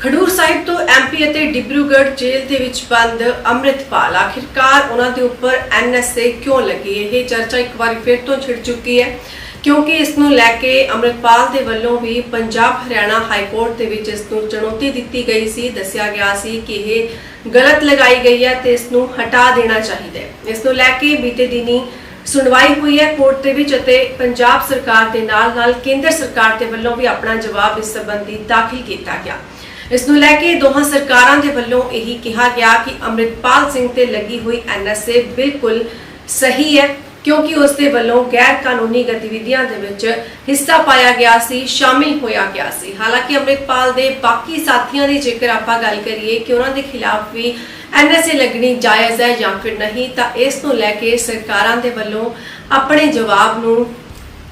ਖਡੂਰ ਸਾਹਿਬ ਤੋਂ ਐਮਪੀ ਅਤੇ ਡਿਬਰੂਗੜ੍ਹ ਜੇਲ੍ਹ ਦੇ ਵਿੱਚ ਬੰਦ ਅੰਮ੍ਰਿਤਪਾਲ। ਆਖਿਰਕਾਰ ਉਹਨਾਂ ਦੇ ਉੱਪਰ ਐਨਐਸਏ ਕਿਉਂ ਲੱਗੀ? ਇਹ ਚਰਚਾ ਇੱਕ ਵਾਰੀ ਫਿਰ ਤੋਂ ਛਿੜ ਚੁੱਕੀ ਹੈ, ਕਿਉਂਕਿ ਇਸ ਨੂੰ ਲੈ ਕੇ ਅੰਮ੍ਰਿਤਪਾਲ ਦੇ ਵੱਲੋਂ ਵੀ ਪੰਜਾਬ ਹਰਿਆਣਾ ਹਾਈ ਕੋਰਟ ਦੇ ਵਿੱਚ ਇਸ ਨੂੰ ਚੁਣੌਤੀ ਦਿੱਤੀ ਗਈ ਸੀ। ਦੱਸਿਆ ਗਿਆ ਸੀ ਕਿ ਇਹ ਗਲਤ ਲਗਾਈ ਗਈ ਹੈ ਤੇ ਇਸ ਨੂੰ ਹਟਾ ਦੇਣਾ ਚਾਹੀਦਾ ਹੈ। ਇਸ ਨੂੰ ਲੈ ਕੇ ਬੀਤੇ ਦਿਨੀ ਸੁਣਵਾਈ ਹੋਈ ਹੈ ਕੋਰਟ ਦੇ ਵਿੱਚ ਅਤੇ ਪੰਜਾਬ ਸਰਕਾਰ ਦੇ ਨਾਲ ਨਾਲ ਕੇਂਦਰ ਸਰਕਾਰ ਦੇ ਵੱਲੋਂ ਵੀ ਆਪਣਾ ਜਵਾਬ ਇਸ ਸੰਬੰਧੀ ਦਾਖਲ ਕੀਤਾ ਗਿਆ। ਇਸ ਨੂੰ ਲੈ ਕੇ ਦੋਹਾਂ ਸਰਕਾਰਾਂ ਦੇ ਵੱਲੋਂ ਇਹੀ ਕਿਹਾ ਗਿਆ ਕਿ ਅੰਮ੍ਰਿਤਪਾਲ ਸਿੰਘ ਤੇ ਲੱਗੀ ਹੋਈ ਐਨਐਸਏ ਬਿਲਕੁਲ ਸਹੀ ਹੈ, ਕਿਉਂਕਿ ਉਸ ਦੇ ਵੱਲੋਂ ਗੈਰ ਕਾਨੂੰਨੀ ਗਤੀਵਿਧੀਆਂ ਦੇ ਵਿੱਚ ਹਿੱਸਾ ਪਾਇਆ ਗਿਆ ਸੀ, ਸ਼ਾਮਿਲ ਹੋਇਆ ਗਿਆ ਸੀ। ਹਾਲਾਂਕਿ ਅੰਮ੍ਰਿਤਪਾਲ ਦੇ ਬਾਕੀ ਸਾਥੀਆਂ ਦੀ ਜੇਕਰ ਆਪਾਂ ਗੱਲ ਕਰੀਏ ਕਿ ਉਹਨਾਂ ਦੇ ਖਿਲਾਫ ਵੀ ਐਨਐਸਏ ਲੱਗਣੀ ਜਾਇਜ਼ ਹੈ ਜਾਂ ਫਿਰ ਨਹੀਂ, ਤਾਂ ਇਸ ਨੂੰ ਲੈ ਕੇ ਸਰਕਾਰਾਂ ਦੇ ਵੱਲੋਂ ਆਪਣੇ ਜਵਾਬ ਨੂੰ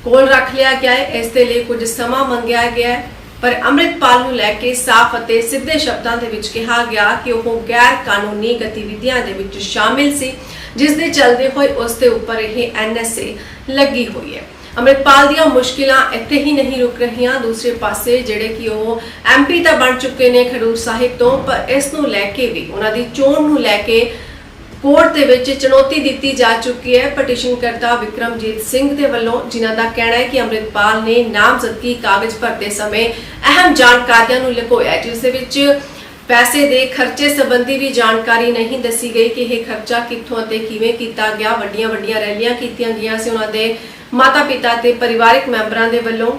ਕੋਲ ਰੱਖ ਲਿਆ ਗਿਆ ਹੈ। ਇਸ ਦੇ ਲਈ ਕੁਝ ਸਮਾਂ ਮੰਗਿਆ ਗਿਆ ਹੈ। ਪਰ ਅੰਮ੍ਰਿਤਪਾਲ ਨੂੰ ਲੈ ਕੇ ਸਾਫ਼ ਅਤੇ ਸਿੱਧੇ ਸ਼ਬਦਾਂ ਦੇ ਵਿੱਚ ਕਿਹਾ ਗਿਆ ਕਿ ਉਹ ਗੈਰ ਕਾਨੂੰਨੀ ਗਤੀਵਿਧੀਆਂ ਦੇ ਵਿੱਚ ਸ਼ਾਮਿਲ ਸੀ, ਜਿਸ ਦੇ ਚੱਲਦੇ ਹੋਏ ਉਸ ਦੇ ਉੱਪਰ ਇਹ ਐਨਐਸਏ ਲੱਗੀ ਹੋਈ ਹੈ। ਅੰਮ੍ਰਿਤਪਾਲ ਦੀਆਂ ਮੁਸ਼ਕਿਲਾਂ ਇੱਥੇ ਹੀ ਨਹੀਂ ਰੁਕ ਰਹੀਆਂ। ਦੂਸਰੇ ਪਾਸੇ ਜਿਹੜੇ ਕਿ ਉਹ ਐਮਪੀ ਤਾਂ ਬਣ ਚੁੱਕੇ ਨੇ ਖਡੂਰ ਸਾਹਿਬ ਤੋਂ, ਪਰ ਇਸ ਨੂੰ ਲੈ ਕੇ ਵੀ, ਉਹਨਾਂ ਦੀ ਚੋਣ ਨੂੰ ਲੈ ਕੇ ਕੋਰਟ ਦੇ ਵਿੱਚ ਚੁਣੌਤੀ ਦਿੱਤੀ ਜਾ ਚੁੱਕੀ ਹੈ। ਪਟੀਸ਼ਨਕਰਤਾ ਵਿਕਰਮਜੀਤ ਸਿੰਘ ਦੇ ਵੱਲੋਂ ਜਿਨ੍ਹਾਂ ਦਾ ਕਹਿਣਾ ਹੈ ਕਿ ਅੰਮ੍ਰਿਤਪਾਲ ਨੇ ਨਾਮਜ਼ਦਗੀ ਕਾਗਜ਼ ਭਰਦੇ ਸਮੇਂ ਅਹਿਮ ਜਾਣਕਾਰੀਆਂ ਨੂੰ ਲੁਕੋਇਆ ਜਿਸ ਦੇ ਵਿੱਚ ਪੈਸੇ ਦੇ ਖਰਚੇ ਸੰਬੰਧੀ ਵੀ ਜਾਣਕਾਰੀ ਨਹੀਂ ਦੱਸੀ ਗਈ ਕਿ ਇਹ ਖਰਚਾ ਕਿੱਥੋਂ ਅਤੇ ਕਿਵੇਂ ਕੀਤਾ ਗਿਆ। ਵੱਡੀਆਂ ਵੱਡੀਆਂ ਰੈਲੀਆਂ ਕੀਤੀਆਂ ਗਈਆਂ ਸੀ। ਉਹਨਾਂ ਦੇ ਮਾਤਾ-ਪਿਤਾ ਤੇ ਪਰਿਵਾਰਕ ਮੈਂਬਰਾਂ ਦੇ ਵੱਲੋਂ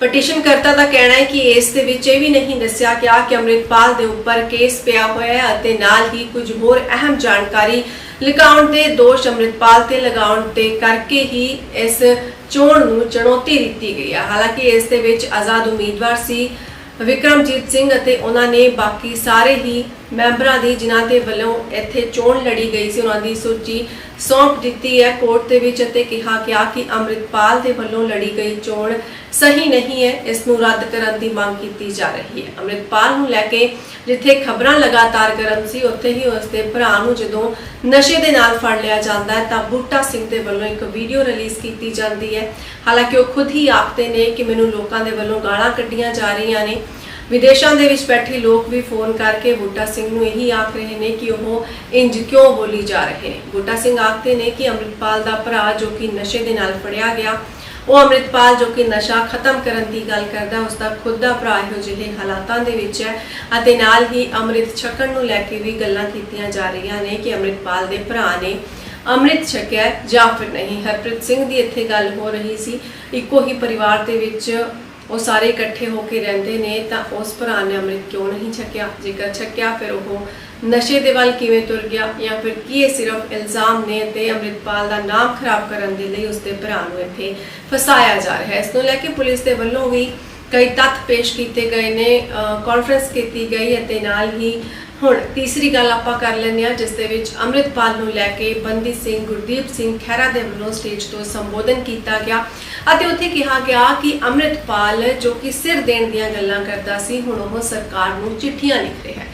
ਪਟੀਸ਼ਨਕਰਤਾ ਦਾ ਕਹਿਣਾ ਹੈ ਕਿ ਇਸ ਦੇ ਵਿੱਚ ਇਹ ਵੀ ਨਹੀਂ ਦੱਸਿਆ ਗਿਆ ਕਿ ਅੰਮ੍ਰਿਤਪਾਲ ਦੇ ਉੱਪਰ ਕੇਸ ਪਿਆ ਹੋਇਆ ਹੈ ਅਤੇ ਨਾਲ ਹੀ ਕੁਝ ਹੋਰ ਅਹਿਮ ਜਾਣਕਾਰੀ ਲਿਕਾਉਣ ਦੇ ਦੋਸ਼ ਅੰਮ੍ਰਿਤਪਾਲ ਤੇ ਲਗਾਉਣ ਤੇ ਕਰਕੇ ਹੀ ਇਸ ਚੋਣ ਨੂੰ ਚੁਣੌਤੀ ਦਿੱਤੀ ਗਈ ਹੈ। ਹਾਲਾਂਕਿ ਇਸ ਦੇ ਵਿੱਚ ਆਜ਼ਾਦ ਉਮੀਦਵਾਰ ਸੀ ਵਿਕਰਮਜੀਤ ਸਿੰਘ ਅਤੇ ਉਹਨਾਂ ਨੇ ਬਾਕੀ ਸਾਰੇ ਹੀ ਮੈਂਬਰਾਂ ਦੀ, ਜਿਨ੍ਹਾਂ ਦੇ ਵੱਲੋਂ ਇੱਥੇ ਚੋਣ ਲੜੀ ਗਈ ਸੀ, ਉਹਨਾਂ ਦੀ ਸੂਚੀ ਸੌਂਪ ਦਿੱਤੀ ਹੈ। ਕੋਰਟ ਦੇ ਵਿੱਚ ਅਤੇ ਕਿਹਾ ਗਿਆ ਕਿ ਅੰਮ੍ਰਿਤਪਾਲ ਦੇ ਵੱਲੋਂ ਲੜੀ ਗਈ ਚੋਣ ਸਹੀ ਨਹੀਂ ਹੈ। ਇਸ ਨੂੰ ਰੱਦ ਕਰਨ ਦੀ ਮੰਗ ਕੀਤੀ ਜਾ ਰਹੀ ਹੈ। ਅੰਮ੍ਰਿਤਪਾਲ ਨੂੰ ਲੈ ਕੇ ਜਿੱਥੇ ਖਬਰਾਂ ਲਗਾਤਾਰ ਗਰਮ ਸੀ, ਉੱਥੇ ਹੀ ਉਸ ਦੇ ਭਰਾ ਨੂੰ ਜਦੋਂ ਨਸ਼ੇ ਦੇ ਨਾਲ ਫੜ ਲਿਆ ਜਾਂਦਾ ਹੈ, ਤਾਂ ਬੂਟਾ ਸਿੰਘ ਦੇ ਵੱਲੋਂ ਇੱਕ ਵੀਡੀਓ ਰਿਲੀਜ਼ ਕੀਤੀ ਜਾਂਦੀ ਹੈ। ਹਾਲਾਂਕਿ ਉਹ ਖੁਦ ਹੀ ਆਖਦੇ ਨੇ ਕਿ ਮੈਨੂੰ ਲੋਕਾਂ ਦੇ ਵੱਲੋਂ ਗਾਲਾਂ ਕੱਢੀਆਂ ਜਾ ਰਹੀਆਂ ਨੇ। ਵਿਦੇਸ਼ਾਂ ਦੇ ਵਿੱਚ ਬੈਠੇ ਲੋਕ ਵੀ ਫੋਨ ਕਰਕੇ ਬੂਟਾ ਸਿੰਘ ਨੂੰ ਇਹੀ ਆਖ ਰਹੇ ਨੇ ਕਿ ਉਹ ਇੰਜ ਕਿਉਂ ਬੋਲੀ ਜਾ ਰਹੇ ਨੇ? ਬੂਟਾ ਸਿੰਘ ਆਖਦੇ ਨੇ ਕਿ ਅੰਮ੍ਰਿਤਪਾਲ ਦਾ ਭਰਾ ਜੋ ਕਿ ਨਸ਼ੇ ਦੇ ਨਾਲ ਫੜਿਆ ਗਿਆ, ਉਹ ਅੰਮ੍ਰਿਤਪਾਲ ਜੋ ਕਿ ਨਸ਼ਾ ਖਤਮ ਕਰਨ ਦੀ ਗੱਲ ਕਰਦਾ ਉਸ ਦਾ ਖੁਦ ਦਾ ਭਰਾ ਇਹੋ ਜਿਹੇ ਹਾਲਾਤਾਂ ਦੇ ਵਿੱਚ ਹੈ ਅਤੇ ਨਾਲ ਹੀ ਅੰਮ੍ਰਿਤ ਛਕਣ ਨੂੰ ਲੈ ਕੇ ਵੀ ਗੱਲਾਂ ਕੀਤੀਆਂ ਜਾ ਰਹੀਆਂ ਨੇ ਕਿ ਅੰਮ੍ਰਿਤਪਾਲ ਦੇ ਭਰਾ ਨੇ ਅੰਮ੍ਰਿਤ ਛਕਿਆ ਜਾਂ ਫਿਰ ਨਹੀਂ। ਹਰਪ੍ਰੀਤ ਸਿੰਘ ਦੀ ਇੱਥੇ ਗੱਲ ਹੋ ਰਹੀ ਸੀ। ਇੱਕੋ ਹੀ ਪਰਿਵਾਰ ਦੇ ਵਿੱਚ ਉਹ ਸਾਰੇ ਇਕੱਠੇ ਹੋ ਕੇ ਰਹਿੰਦੇ ਨੇ, ਤਾਂ ਉਸ ਭਰਾ ਨੇ ਅੰਮ੍ਰਿਤ ਕਿਉਂ ਨਹੀਂ ਛਕਿਆ? ਜੇਕਰ ਛਕਿਆ, ਫਿਰ ਉਹ ਨਸ਼ੇ ਦੇ ਵੱਲ ਕਿਵੇਂ ਤੁਰ ਗਿਆ? ਜਾਂ ਫਿਰ ਕੀ ਇਹ ਸਿਰਫ ਇਲਜ਼ਾਮ ਨੇ ਤੇ ਅੰਮ੍ਰਿਤਪਾਲ ਦਾ ਨਾਮ ਖਰਾਬ ਕਰਨ ਦੇ ਲਈ ਉਸਦੇ ਭਰਾ ਨੂੰ ਇੱਥੇ ਫਸਾਇਆ ਜਾ ਰਿਹਾ ਹੈ? ਇਸ ਨੂੰ ਲੈ ਕੇ ਪੁਲਿਸ ਦੇ ਵੱਲੋਂ ਵੀ ਕਈ ਤੱਥ ਪੇਸ਼ ਕੀਤੇ ਗਏ ਨੇ ਕਾਨਫਰੰਸ ਕੀਤੀ ਗਈ ਅਤੇ ਨਾਲ ਹੀ ਹੁਣ ਤੀਸਰੀ ਗੱਲ ਆਪਾਂ ਕਰ ਲੈਂਦੇ ਹਾਂ, ਜਿਸ ਦੇ ਵਿੱਚ ਅੰਮ੍ਰਿਤਪਾਲ ਨੂੰ ਲੈ ਕੇ ਬੰਦੀ ਸਿੰਘ, ਗੁਰਦੀਪ ਸਿੰਘ ਖਹਿਰਾ ਦੇ ਵੱਲੋਂ ਸਟੇਜ ਤੋਂ ਸੰਬੋਧਨ ਕੀਤਾ ਗਿਆ ਅਤੇ ਉੱਥੇ ਕਿਹਾ ਗਿਆ ਕਿ ਅੰਮ੍ਰਿਤਪਾਲ ਜੋ ਕਿ ਸਿਰ ਦੇਣ ਦੀਆਂ ਗੱਲਾਂ ਕਰਦਾ ਸੀ, ਹੁਣ ਉਹ ਸਰਕਾਰ ਨੂੰ ਚਿੱਠੀਆਂ ਲਿਖ ਰਿਹਾ ਹੈ।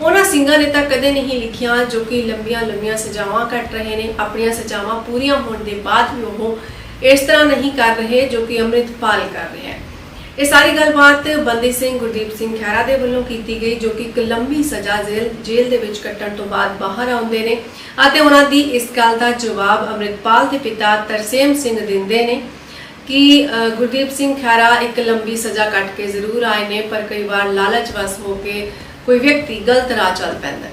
ਉਹਨਾਂ ਸਿੰਘਾਂ ਨੇ ਤਾਂ ਕਦੇ ਨਹੀਂ ਲਿਖੀਆਂ ਜੋ ਕਿ ਲੰਬੀਆਂ ਲੰਬੀਆਂ ਸਜ਼ਾਵਾਂ ਕੱਟ ਰਹੇ ਨੇ, ਆਪਣੀਆਂ ਸਜ਼ਾਵਾਂ ਪੂਰੀਆਂ ਹੋਣ ਦੇ ਬਾਅਦ ਵੀ ਉਹ ਇਸ ਤਰ੍ਹਾਂ ਨਹੀਂ ਕਰ ਰਹੇ ਜੋ ਕਿ ਅੰਮ੍ਰਿਤਪਾਲ ਕਰ ਰਿਹਾ ਹੈ। ਇਹ ਸਾਰੀ ਗੱਲਬਾਤ ਬੰਦੀ ਸਿੰਘ ਗੁਰਦੀਪ ਸਿੰਘ ਖਹਿਰਾ ਦੇ ਵੱਲੋਂ ਕੀਤੀ ਗਈ, ਜੋ ਕਿ ਇੱਕ ਲੰਬੀ ਸਜ਼ਾ ਜੇਲ੍ਹ ਜੇਲ੍ਹ ਦੇ ਵਿੱਚ ਕੱਟਣ ਤੋਂ ਬਾਅਦ ਬਾਹਰ ਆਉਂਦੇ ਨੇ ਅਤੇ ਉਹਨਾਂ ਦੀ ਇਸ ਗੱਲ ਦਾ ਜਵਾਬ ਅੰਮ੍ਰਿਤਪਾਲ ਦੇ ਪਿਤਾ ਤਰਸੇਮ ਸਿੰਘ ਦਿੰਦੇ ਨੇ ਕਿ ਗੁਰਦੀਪ ਸਿੰਘ ਖਹਿਰਾ ਇੱਕ ਲੰਬੀ ਸਜ਼ਾ ਕੱਟ ਕੇ ਜ਼ਰੂਰ ਆਏ ਨੇ, ਪਰ ਕਈ ਵਾਰ ਲਾਲਚ ਵਸ ਹੋ ਕੇ ਕੋਈ ਵਿਅਕਤੀ ਗਲਤ ਰਾਹ ਚੱਲ ਪੈਂਦਾ ਹੈ।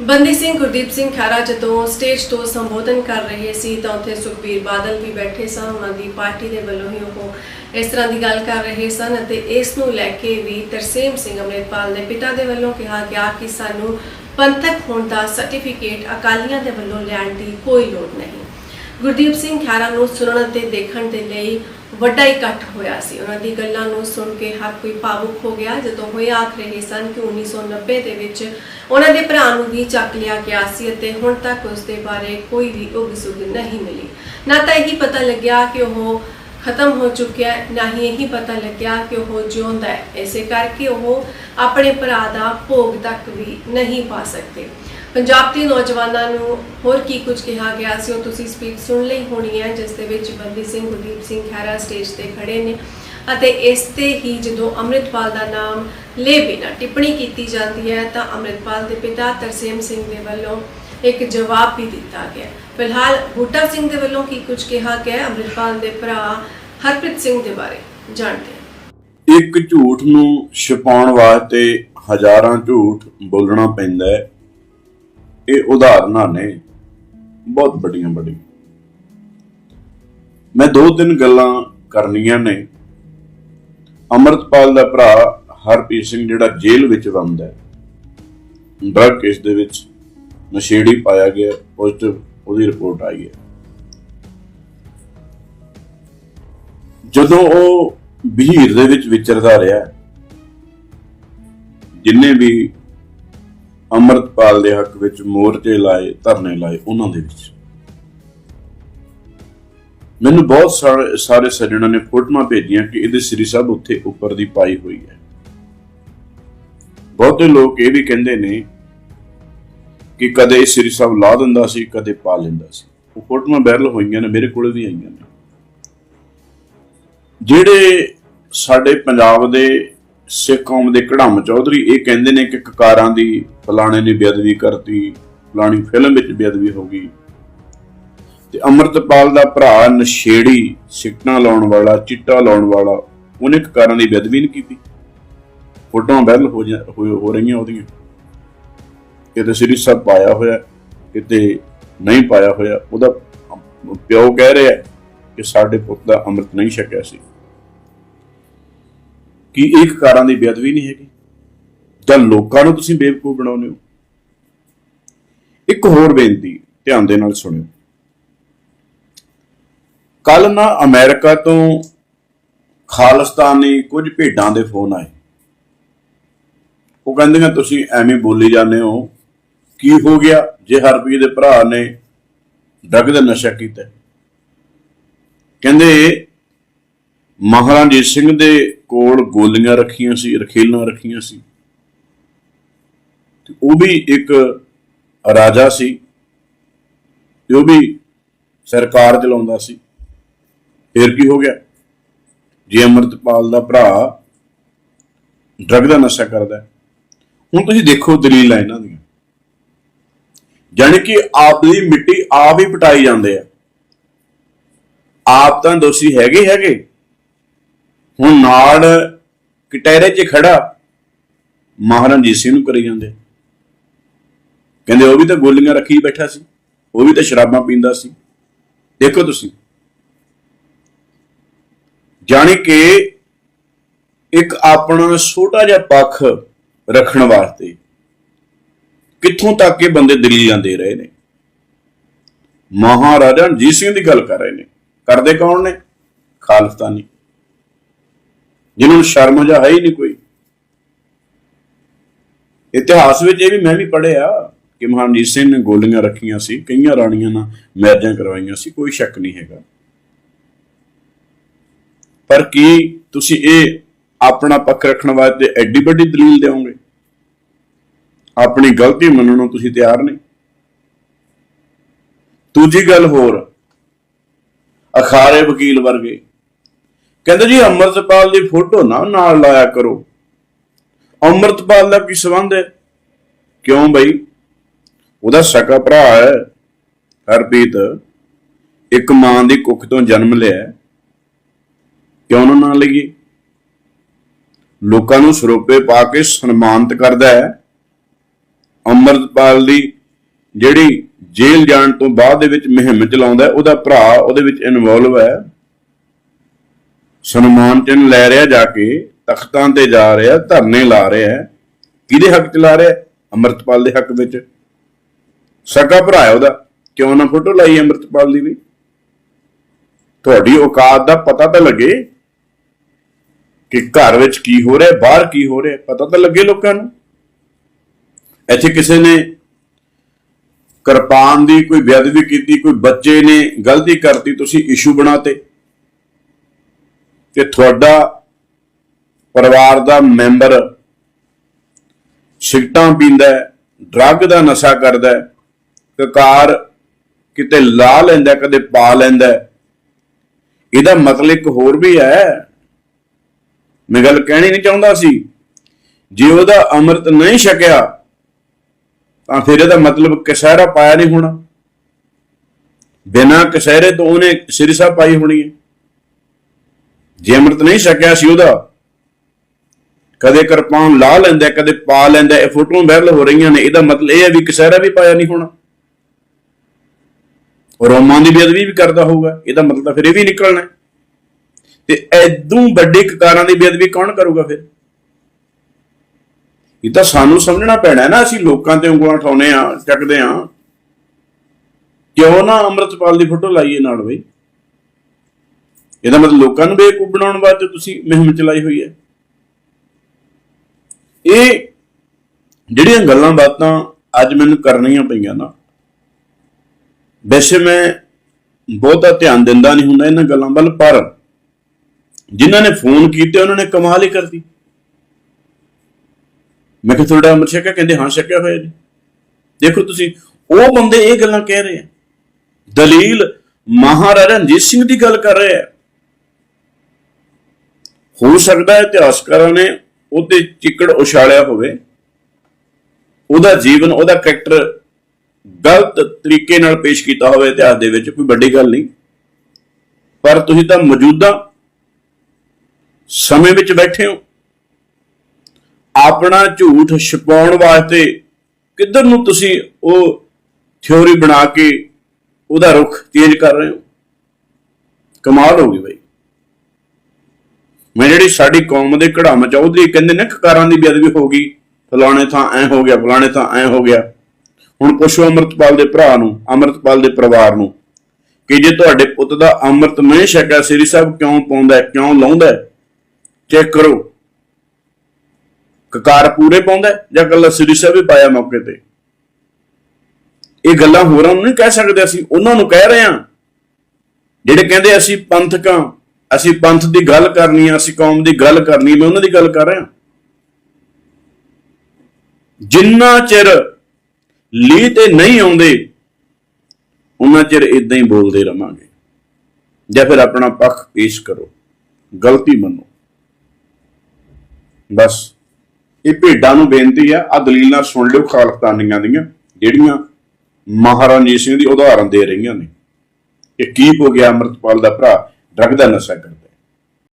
ਬੰਦੀ ਸਿੰਘ, ਗੁਰਦੀਪ ਸਿੰਘ ਖਹਿਰਾ ਜਦੋਂ ਸਟੇਜ ਤੋਂ ਸੰਬੋਧਨ ਕਰ ਰਹੇ ਸੀ ਤਾਂ ਉੱਥੇ ਸੁਖਬੀਰ ਬਾਦਲ ਵੀ ਬੈਠੇ ਸਨ, ਉਹਨਾਂ ਦੀ ਪਾਰਟੀ ਦੇ ਵੱਲੋਂ ਹੀ ਉਹ ਇਸ ਤਰ੍ਹਾਂ ਦੀ ਗੱਲ ਕਰ ਰਹੇ ਸਨ ਅਤੇ ਇਸ ਨੂੰ ਲੈ ਕੇ ਵੀ ਤਰਸੇਮ ਸਿੰਘ ਅੰਮ੍ਰਿਤਪਾਲ ਦੇ ਪਿਤਾ ਦੇ ਵੱਲੋਂ ਕਿਹਾ ਗਿਆ ਕਿ ਸਾਨੂੰ ਪੰਥਕ ਹੋਣ ਦਾ ਸਰਟੀਫਿਕੇਟ ਅਕਾਲੀਆਂ ਦੇ ਵੱਲੋਂ ਲੈਣ ਦੀ ਕੋਈ ਲੋੜ ਨਹੀਂ। ਗੁਰਦੀਪ ਸਿੰਘ ਖਹਿਰਾ ਨੂੰ ਸੁਣਨ ਅਤੇ ਦੇਖਣ ਦੇ ਲਈ ਵੱਡਾ ਇਕੱਠ ਹੋਇਆ ਸੀ। ਉਹਨਾਂ ਦੀ ਗੱਲਾਂ ਨੂੰ ਸੁਣ ਕੇ ਹਰ ਕੋਈ ਭਾਵੁਕ ਹੋ ਗਿਆ। ਜਦੋਂ ਉਹ ਆਖ ਰਹੇ ਸਨ ਕਿ 1990 ਦੇ ਵਿੱਚ ਉਹਨਾਂ ਦੇ ਭਰਾ ਨੂੰ ਵੀ ਚੱਕ ਲਿਆ ਗਿਆ ਸੀ ਅਤੇ ਹੁਣ ਤੱਕ ਉਸ ਦੇ ਬਾਰੇ ਕੋਈ ਵੀ ਉਗ ਸੁਗ ਨਹੀਂ ਮਿਲੀ। ਨਾ ਤਾਂ ਇਹੀ ਪਤਾ ਲੱਗਿਆ ਕਿ ਉਹ ਖਤਮ ਹੋ ਚੁੱਕਿਆ ਨਾ ਹੀ ਇਹੀ ਪਤਾ ਲੱਗਿਆ ਕਿ ਉਹ ਜਿਉਂਦਾ ਹੈ। ਇਸੇ ਕਰਕੇ ਉਹ ਆਪਣੇ ਭਰਾ ਦਾ ਭੋਗ ਤੱਕ ਵੀ ਨਹੀਂ ਪਾ ਸਕਦੇ। ਪੰਜਾਬ ਦੇ ਨੌਜਵਾਨਾਂ ਨੂੰ ਹੋਰ ਕੀ ਕੁਝ ਕਿਹਾ ਗਿਆ ਸੀ ਉਹ ਤੁਸੀਂ ਸਪੀਚ ਸੁਣ ਲਈ ਹੋਣੀ ਹੈ ਜਿਸ ਦੇ ਵਿੱਚ ਬੰਦੀ ਸਿੰਘ ਗੁਰਦੀਪ ਸਿੰਘ ਖਹਿਰਾ ਸਟੇਜ ਤੇ ਖੜੇ ਨੇ ਅਤੇ ਇਸ ਤੇ ਹੀ ਜਦੋਂ ਅੰਮ੍ਰਿਤਪਾਲ ਦਾ ਨਾਮ ਲੈ ਬਿਨਾ ਟਿੱਪਣੀ ਕੀਤੀ ਜਾਂਦੀ ਹੈ ਤਾਂ ਅੰਮ੍ਰਿਤਪਾਲ ਦੇ ਪਿਤਾ ਤਰਸੇਮ ਸਿੰਘ ਦੇ ਵੱਲੋਂ ਇੱਕ ਜਵਾਬ ਵੀ ਦਿੱਤਾ ਗਿਆ ਫਿਲਹਾਲ ਬੂਟਾ ਸਿੰਘ ਦੇ ਵੱਲੋਂ ਕੀ ਕੁਝ ਕਿਹਾ ਗਿਆ ਹੈ, ਅੰਮ੍ਰਿਤਪਾਲ ਦੇ ਭਰਾ ਹਰਪ੍ਰੀਤ ਸਿੰਘ ਦੇ ਬਾਰੇ ਜਾਣਦੇ ਹਾਂ। ਇੱਕ ਝੂਠ ਨੂੰ ਛਪਾਉਣ ਵਾਸਤੇ ਹਜ਼ਾਰਾਂ ਝੂਠ ਬੋਲਣਾ ਪੈਂਦਾ ਹੈ। ਇਹ ਉਦਾਹਰਨਾਂ ਨੇ ਬਹੁਤ ਵੱਡੀਆਂ ਵੱਡੀਆਂ। ਮੈਂ ਦੋ ਤਿੰਨ ਗੱਲਾਂ ਕਰਨੀਆਂ ਨੇ। ਅਮਰਤਪਾਲ ਦਾ ਭਰਾ ਹਰਪ੍ਰੀਤ ਸਿੰਘ ਜਿਹੜਾ ਜੇਲ੍ਹ ਵਿੱਚ ਬੰਦ ਹੈ। ਡਰਗ ਕੇਸ ਦੇ ਵਿੱਚ ਨਸ਼ੇੜੀ ਪਾਇਆ ਗਿਆ ਪੋਜ਼ਿਟਿਵ ਉਹਦੀ ਰਿਪੋਰਟ ਆਈ ਹੈ। ਜਦੋਂ ਉਹ ਬਹੀਰ ਦੇ ਵਿੱਚ ਵਿਚਰਦਾ ਰਿਹਾ, ਜਿੰਨੇ ਵੀ ਅੰਮ੍ਰਿਤਪਾਲ ਦੇ ਹੱਕ ਵਿੱਚ ਮੋਰਚੇ ਲਾਏ, ਧਰਨੇ ਲਾਏ ਉਹਨਾਂ ਦੇ ਵਿੱਚ। ਮੈਨੂੰ ਬਹੁਤ ਸਾਰੇ ਸਾਰੇ ਸੱਜਣਾਂ ਨੇ ਫੋਟੋਆਂ ਭੇਜੀਆਂ ਕਿ ਇਹਦੇ ਸ੍ਰੀ ਸਾਹਿਬ ਉੱਥੇ ਉੱਪਰ ਦੀ ਪਾਈ ਹੋਈ ਹੈ। ਬਹੁਤੇ ਲੋਕ ਇਹ ਵੀ ਕਹਿੰਦੇ ਨੇ ਕਿ ਕਦੇ ਸ੍ਰੀ ਸਾਹਿਬ ਲਾ ਦਿੰਦਾ ਸੀ, ਕਦੇ ਪਾ ਲੈਂਦਾ ਸੀ। ਉਹ ਫੋਟੋਆਂ ਵਾਇਰਲ ਹੋਈਆਂ ਨੇ, ਮੇਰੇ ਕੋਲ ਵੀ ਆਈਆਂ ਨੇ। ਜਿਹੜੇ ਸਾਡੇ ਪੰਜਾਬ ਦੇ ਸਿੱਖ ਕੌਮ ਦੇ ਕੜਮ ਚੌਧਰੀ ਇਹ ਕਹਿੰਦੇ ਨੇ ਕਿ ਕਕਾਰਾਂ ਦੀ ਫਲਾਣੇ ਨੇ ਬੇਅਦਬੀ ਕਰਤੀ, ਫਲਾਣੀ ਫਿਲਮ ਵਿੱਚ ਬੇਅਦਬੀ ਹੋ ਗਈ। ਤੇ ਅਮਰਤਪਾਲ ਦਾ ਭਰਾ ਨਸ਼ੇੜੀ ਸਿੱਟਾਂ ਲਾਉਣ ਵਾਲਾ, ਚਿੱਟਾ ਲਾਉਣ ਵਾਲਾ, ਉਹਨੇ ਕਕਾਰਾਂ ਦੀ ਬੇਅਦਬੀ ਨਹੀਂ ਕੀਤੀ। ਫੋਟੋਆਂ ਵਾਇਰਲ ਹੋ ਜਾ- ਹੋ ਰਹੀਆਂ ਉਹਦੀਆਂ। ਕਿਤੇ ਸ੍ਰੀ ਸਾਹਿਬ ਪਾਇਆ ਹੋਇਆ ਕਿਤੇ ਨਹੀਂ ਪਾਇਆ ਹੋਇਆ। ਉਹਦਾ ਪਿਓ ਕਹਿ ਰਿਹਾ ਕਿ ਸਾਡੇ ਪੁੱਤ ਦਾ ਅੰਮ੍ਰਿਤ ਨਹੀਂ ਛਕਿਆ ਸੀ। ਕੀ ਇੱਕ ਕਾਰਾਂ ਦੀ ਬੇਅਦਬੀ ਨਹੀਂ ਹੈਗੀ? ਜਾਂ ਲੋਕਾਂ ਨੂੰ ਤੁਸੀਂ ਬੇਵਕੂਫ ਬਣਾਉਂਦੇ ਹੋ? ਇੱਕ ਹੋਰ ਬੇਨਤੀ ਧਿਆਨ ਦੇ ਨਾਲ ਸੁਣਿਓ। ਕੱਲ ਨਾ ਅਮਰੀਕਾ ਤੋਂ ਖਾਲਿਸਤਾਨੀ ਕੁਝ ਭੇਡਾਂ ਦੇ ਫੋਨ ਆਏ। ਉਹ ਕਹਿੰਦੀਆਂ, ਤੁਸੀਂ ਐਵੇਂ ਬੋਲੀ ਜਾਂਦੇ ਹੋ। ਕੀ ਹੋ ਗਿਆ? ਜੇ ਹਰਪ੍ਰੀਤ ਦੇ ਭਰਾ ਨੇ ਡਰਗ ਦਾ ਨਸ਼ਾ ਕੀਤਾ ਕਹਿੰਦੇ, ਮਹਾਰਾਜਾ ਸਿੰਘ ਦੇ ਕੋਲ ਗੋਲੀਆਂ ਰੱਖੀਆਂ ਸੀ, ਰਖੇਲਾਂ ਰੱਖੀਆਂ ਸੀ। ਉਹ ਵੀ ਇੱਕ ਰਾਜਾ ਸੀ ਤੇ ਉਹ ਵੀ ਸਰਕਾਰ ਚਲਾਉਂਦਾ ਸੀ। ਫਿਰ ਕੀ ਹੋ ਗਿਆ? ਜੇ ਅਮਰਤਪਾਲ ਦਾ ਭਰਾ ਡਰਗ ਦਾ ਨਸ਼ਾ ਕਰਦਾ ਹੁਣ ਤੁਸੀਂ ਦੇਖੋ ਦਲੀਲਾਂ ਇਹਨਾਂ ਦੀਆਂ। ਜਾਣੀ ਕਿ ਆਪ ਆਪਦੀ ਮਿੱਟੀ ਆਪ ਹੀ ਪਟਾਈ ਜਾਂਦੇ ਆ। ਆਪ ਤਾਂ ਦੋਸ਼ੀ ਹੈਗੇ ਹੈਗੇ। ਹੁਣ ਨਾਲ ਕਟਹਿਰੇ 'ਚ ਖੜਾ, ਮਹਾਰਾਜਾ ਰਣਜੀਤ ਸਿੰਘ ਨੂੰ ਕਰੀ ਜਾਂਦੇ। ਕਹਿੰਦੇ ਉਹ ਵੀ ਤਾਂ ਗੋਲੀਆਂ ਰੱਖੀ ਬੈਠਾ ਸੀ, ਉਹ ਵੀ ਤਾਂ ਸ਼ਰਾਬਾਂ ਪੀਂਦਾ ਸੀ। ਦੇਖੋ ਤੁਸੀਂ। ਜਾਣੀ ਕਿ ਇੱਕ ਆਪਣਾ ਛੋਟਾ ਜਿਹਾ ਪੱਖ ਰੱਖਣ ਵਾਸਤੇ ਕਿੱਥੋਂ ਤੱਕ ਇਹ ਬੰਦੇ ਦਲੀਲਾਂ ਦੇ ਰਹੇ ਨੇ? ਮਹਾਰਾਜਾ ਰਣਜੀਤ ਸਿੰਘ ਦੀ ਗੱਲ ਕਰ ਰਹੇ ਨੇ। ਕਰਦੇ ਕੌਣ ਨੇ? ਖਾਲਸਤਾਨੀ। ਜਿਨ੍ਹਾਂ ਨੂੰ ਸ਼ਰਮ ਜਾਂ ਹੈ ਹੀ ਨਹੀਂ ਕੋਈ। ਇਤਿਹਾਸ ਵਿੱਚ ਇਹ ਵੀ ਮੈਂ ਵੀ ਪੜ੍ਹਿਆ। ਕਿ ਮਹਾਰਾਜਾ ਸਿੰਘ ਨੇ ਗੋਲੀਆਂ ਰੱਖੀਆਂ ਸੀ, ਕਈਆਂ ਰਾਣੀਆਂ ਨਾਲ ਮੈਰਿਜਾਂ ਕਰਵਾਈਆਂ ਸੀ, ਕੋਈ ਸ਼ੱਕ ਨਹੀਂ ਹੈਗਾ। ਪਰ ਕੀ ਤੁਸੀਂ ਇਹ ਆਪਣਾ ਪੱਖ ਰੱਖਣ ਵਾਸਤੇ ਐਡੀ ਵੱਡੀ ਦਲੀਲ ਦਿਓਗੇ? ਆਪਣੀ ਗਲਤੀ ਮੰਨਣ ਨੂੰ ਤੁਸੀਂ ਤਿਆਰ ਨਹੀਂ। ਦੂਜੀ ਗੱਲ ਹੋਰ ਅਖਾਰੇ ਵਕੀਲ ਵਰਗੇ, ਕਹਿੰਦੇ ਜੀ ਅੰਮ੍ਰਿਤਪਾਲ ਦੀ ਫੋਟੋ ਨਾ ਨਾਲ ਲਾਇਆ ਕਰੋ। ਅੰਮ੍ਰਿਤਪਾਲ ਦਾ ਕੀ ਸੰਬੰਧ ਹੈ? ਕਿਉਂ ਬਈ? ਉਹਦਾ ਸਕਾ ਭਰਾ ਹੈ ਹਰਪ੍ਰੀਤ। ਇੱਕ ਮਾਂ ਦੀ ਕੁੱਖ ਤੋਂ ਜਨਮ ਲਿਆ। ਕਿਉਂ ਨਾ ਨਾਂ ਲਈਏ? ਲੋਕਾਂ ਨੂੰ ਸਰੋਪੇ ਪਾ ਕੇ ਸਨਮਾਨਿਤ ਕਰਦਾ ਹੈ। ਅੰਮ੍ਰਿਤਪਾਲ ਦੀ ਜਿਹੜੀ ਜੇਲ੍ਹ ਜਾਣ ਤੋਂ ਬਾਅਦ ਦੇ ਵਿੱਚ ਮੁਹਿੰਮ ਚਲਾਉਂਦਾ ਉਹਦਾ ਭਰਾ ਉਹਦੇ ਵਿੱਚ ਇਨਵੋਲਵ ਹੈ। ਸਨਮਾਨ ਚਿੰਨ ਲੈ ਰਿਹਾ ਜਾ ਕੇ, ਤਖਤਾਂ ਤੇ ਜਾ ਰਿਹਾ, ਧਰਨੇ ਲਾ ਰਿਹਾ ਹੈ। ਕਿਹਦੇ ਹੱਕ ਚ ਲਾ ਰਿਹਾ ਹੈ? ਅੰਮ੍ਰਿਤਪਾਲ ਦੇ ਹੱਕ ਵਿੱਚ। ਸਕਾ ਭਰਾ ਹੈ ਉਹਦਾ। ਕਿਉਂ ਨਾ ਫੋਟੋ ਲਾਈ ਅੰਮ੍ਰਿਤਪਾਲ ਦੀ ਵੀ? ਤੁਹਾਡੀ ਔਕਾਤ ਦਾ ਪਤਾ ਤਾਂ ਲੱਗੇ ਕਿ ਘਰ ਵਿੱਚ ਕੀ ਹੋ ਰਿਹਾ, ਬਾਹਰ ਕੀ ਹੋ ਰਿਹਾ, ਪਤਾ ਤਾਂ ਲੱਗੇ ਲੋਕਾਂ ਨੂੰ। ਇੱਥੇ ਕਿਸੇ ਨੇ ਕਿਰਪਾਨ ਦੀ ਕੋਈ ਬੇਅਦਬੀ ਕੀਤੀ, ਕੋਈ ਬੱਚੇ ਨੇ ਗਲਤੀ ਕਰਤੀ, ਤੁਸੀਂ ਇਸ਼ੂ ਬਣਾਤੇ। ਤੇ ਤੁਹਾਡਾ ਪਰਿਵਾਰ ਦਾ ਮੈਂਬਰ ਸਿਗਟਾਂ ਪੀਂਦਾ ਡਰੱਗ ਦਾ ਨਸ਼ਾ ਕਰਦਾ ਹੈ ਕਕਾਰ ਕਿਤੇ ਲਾ ਲੈਂਦਾ, ਕਦੇ ਪਾ ਲੈਂਦਾ। ਇਹਦਾ ਮਤਲਬ ਇੱਕ ਹੋਰ ਵੀ ਹੈ। ਮੈਂ ਗੱਲ ਕਹਿਣੀ ਨਹੀਂ ਚਾਹੁੰਦਾ ਸੀ। ਜੇ ਉਹਦਾ ਅੰਮ੍ਰਿਤ ਨਹੀਂ ਛਕਿਆ, ਤਾਂ ਫਿਰ ਇਹਦਾ ਮਤਲਬ ਕਸਹਿਰਾ ਪਾਇਆ ਨਹੀਂ ਹੋਣਾ। ਬਿਨਾਂ ਕਸਹਿਰੇ ਤੋਂ ਉਹਨੇ ਸਿਰਸਾ ਪਾਈ ਹੋਣੀ ਹੈ। ਜੇ ਅੰਮ੍ਰਿਤ ਨਹੀਂ ਛਕਿਆ ਸੀ ਉਹਦਾ, ਕਦੇ ਕਿਰਪਾਨ ਲਾ ਲੈਂਦਾ, ਕਦੇ ਪਾ ਲੈਂਦਾ, ਇਹ ਫੋਟੋਆਂ ਵਾਇਰਲ ਹੋ ਰਹੀਆਂ ਨੇ, ਇਹਦਾ ਮਤਲਬ ਇਹ ਹੈ ਵੀ ਕਸਹਿਰਾ ਵੀ ਪਾਇਆ ਨਹੀਂ ਹੋਣਾ। ਰੋਮਾਂ ਦੀ ਬੇਅਦਬੀ ਵੀ ਕਰਦਾ ਹੋਊਗਾ, ਇਹਦਾ ਮਤਲਬ ਤਾਂ ਫਿਰ ਇਹ ਵੀ ਨਿਕਲਣਾ ਹੈ। ਤੇ ਐਦੋਂ ਵੱਡੇ ਕਕਾਰਾਂ ਦੀ ਬੇਅਦਬੀ ਕੌਣ ਕਰੂਗਾ ਫਿਰ? ਇਹ ਤਾਂ ਸਾਨੂੰ ਸਮਝਣਾ ਪੈਣਾ ਨਾ, ਅਸੀਂ ਲੋਕਾਂ ਤੇ ਉਂਗਲਾਂ ਠਾਉਨੇ ਆ ਚੱਕਦੇ ਆ ਕਿਉਂ ਨਾ ਅੰਮ੍ਰਿਤਪਾਲ ਦੀ ਫੋਟੋ ਲਾਈਏ ਨਾਲ ਬਈ? ਇਹਦਾ ਮਤਲਬ ਲੋਕਾਂ ਨੂੰ ਬੇਵਕੂਫ ਬਣਾਉਣ ਵਾਸਤੇ ਤੁਸੀਂ ਮੁਹਿੰਮ ਚਲਾਈ ਹੋਈ ਹੈ। ਇਹ ਜਿਹੜੀਆਂ ਗੱਲਾਂ ਬਾਤਾਂ ਅੱਜ ਮੈਨੂੰ ਕਰਨੀਆਂ ਪਈਆਂ ਨਾ ਵੈਸੇ ਮੈਂ ਬਹੁਤਾ ਧਿਆਨ ਦਿੰਦਾ ਨਹੀਂ ਹੁੰਦਾ ਇਹਨਾਂ ਗੱਲਾਂ ਵੱਲ, ਪਰ ਜਿਨ੍ਹਾਂ ਨੇ ਫੋਨ ਕੀਤੇ, ਉਹਨਾਂ ਨੇ ਕਮਾਲ ਹੀ ਕਰਤੀ। ਮੈਂ ਕਿਹਾ, ਤੁਹਾਡਾ ਅੰਮ੍ਰਿਤ ਛਕਿਆ? ਕਹਿੰਦੇ, ਹਾਂ, ਛਕਿਆ ਹੋਇਆ ਜੀ। ਦੇਖੋ ਤੁਸੀਂ, ਉਹ ਬੰਦੇ ਇਹ ਗੱਲਾਂ ਕਹਿ ਰਹੇ ਆ। ਦਲੀਲ ਮਹਾਰਾਜਾ ਰਣਜੀਤ ਸਿੰਘ ਦੀ ਗੱਲ ਕਰ ਰਹੇ ਆ। ਹੋ ਸਕਦਾ ਹੈ ਇਤਿਹਾਸਕਾਰਾਂ ਨੇ ਉਹਤੇ ਚਿੱਕੜ ਉਛਾਲਿਆ ਹੋਵੇ। ਉਹਦਾ ਜੀਵਨ, ਉਹਦਾ ਕੈਰੈਕਟਰ ਗਲਤ ਤਰੀਕੇ ਨਾਲ ਪੇਸ਼ ਕੀਤਾ ਹੋਵੇ ਇਤਿਹਾਸ ਦੇ ਵਿੱਚ, ਕੋਈ ਵੱਡੀ ਗੱਲ ਨਹੀਂ। ਪਰ ਤੁਸੀਂ ਤਾਂ ਮੌਜੂਦਾ ਸਮੇਂ ਵਿੱਚ ਬੈਠੇ ਹੋ। ਆਪਣਾ ਝੂਠ ਛੁਪਾਉਣ ਵਾਸਤੇ ਕਿੱਧਰ ਨੂੰ ਤੁਸੀਂ ਉਹ ਥਿਉਰੀ ਬਣਾ ਕੇ ਉਹਦਾ ਰੁਖ ਤੇਜ ਕਰ ਰਹੇ ਹੋ? ਕਮਾਲ ਹੋ ਗਈ ਬਈ। ਮੈਂ ਜਿਹੜੀ ਸਾਡੀ ਕੌਮ ਦੇ ਕੜਾਮ ਚੌਧਰੀ ਕਹਿੰਦੇ ਨੇ ਕਕਾਰਾਂ ਦੀ ਬੇਅਦਬੀ ਹੋ ਗਈ, ਫਲਾਣੇ ਥਾਂ ਐ ਹੋ ਗਿਆ, ਫਲਾਣੇ ਥਾਂ ਐ ਹੋ ਗਿਆ। ਹੁਣ ਪੁੱਛੋ ਅੰਮ੍ਰਿਤਪਾਲ ਦੇ ਭਰਾ ਨੂੰ, ਅੰਮ੍ਰਿਤਪਾਲ ਦੇ ਪਰਿਵਾਰ ਨੂੰ, ਕਿ ਜੇ ਤੁਹਾਡੇ ਪੁੱਤ ਦਾ ਅੰਮ੍ਰਿਤ ਨਹੀਂ ਛਕਿਆ, ਸ੍ਰੀ ਸਾਹਿਬ ਕਿਉਂ ਪਾਉਂਦਾ ਕਿਉਂ ਲਾਉਂਦਾ ਚੈੱਕ ਕਰੋ। ਕਕਾਰ ਪੂਰੇ ਪਾਉਂਦਾ ਜਾਂ ਕੱਲਾ ਸ੍ਰੀ ਸਾਹਿਬ ਹੀ ਪਾਇਆ ਮੌਕੇ ਤੇ? ਇਹ ਗੱਲਾਂ ਹੋਰਾਂ ਨੂੰ ਨਹੀਂ ਕਹਿ ਸਕਦੇ ਅਸੀਂ, ਉਹਨਾਂ ਨੂੰ ਕਹਿ ਰਹੇ ਹਾਂ। ਜਿਹੜੇ ਕਹਿੰਦੇ ਅਸੀਂ ਪੰਥਕਾਂ ਅਸੀਂ ਪੰਥ ਦੀ ਗੱਲ ਕਰਨੀ ਆ, ਅਸੀਂ ਕੌਮ ਦੀ ਗੱਲ ਕਰਨੀ ਮੈਂ ਉਹਨਾਂ ਦੀ ਗੱਲ ਕਰ ਰਿਹਾ। ਜਿੰਨਾ ਚਿਰ ਲੀ ਤੇ ਨਹੀਂ ਆਉਂਦੇ, ਉਹਨਾਂ ਚਿਰ ਇਦਾਂ ਹੀ ਬੋਲਦੇ ਰਵਾਂਗੇ। ਜਾਂ ਫਿਰ ਆਪਣਾ ਪੱਖ ਪੇਸ਼ ਕਰੋ, ਗਲਤੀ ਮੰਨੋ। ਬਸ, ਇਹ ਭੇਡਾਂ ਨੂੰ ਬੇਨਤੀ ਆ ਆ ਦਲੀਲਾਂ ਸੁਣ ਲਿਓ ਖਾਲਸਤਾਨੀਆਂ ਦੀਆਂ, ਜਿਹੜੀਆਂ ਮਹਾਰਾਣੀ ਸਿੰਘ ਦੀ ਉਦਾਹਰਨ ਦੇ ਰਹੀਆਂ ਨੇ। ਇਹ ਕੀ ਹੋ ਗਿਆ ਅੰਮ੍ਰਿਤਪਾਲ ਦਾ ਭਰਾ ਡਰਗ ਦਾ ਨਸ਼ਾ ਕਰਦਾ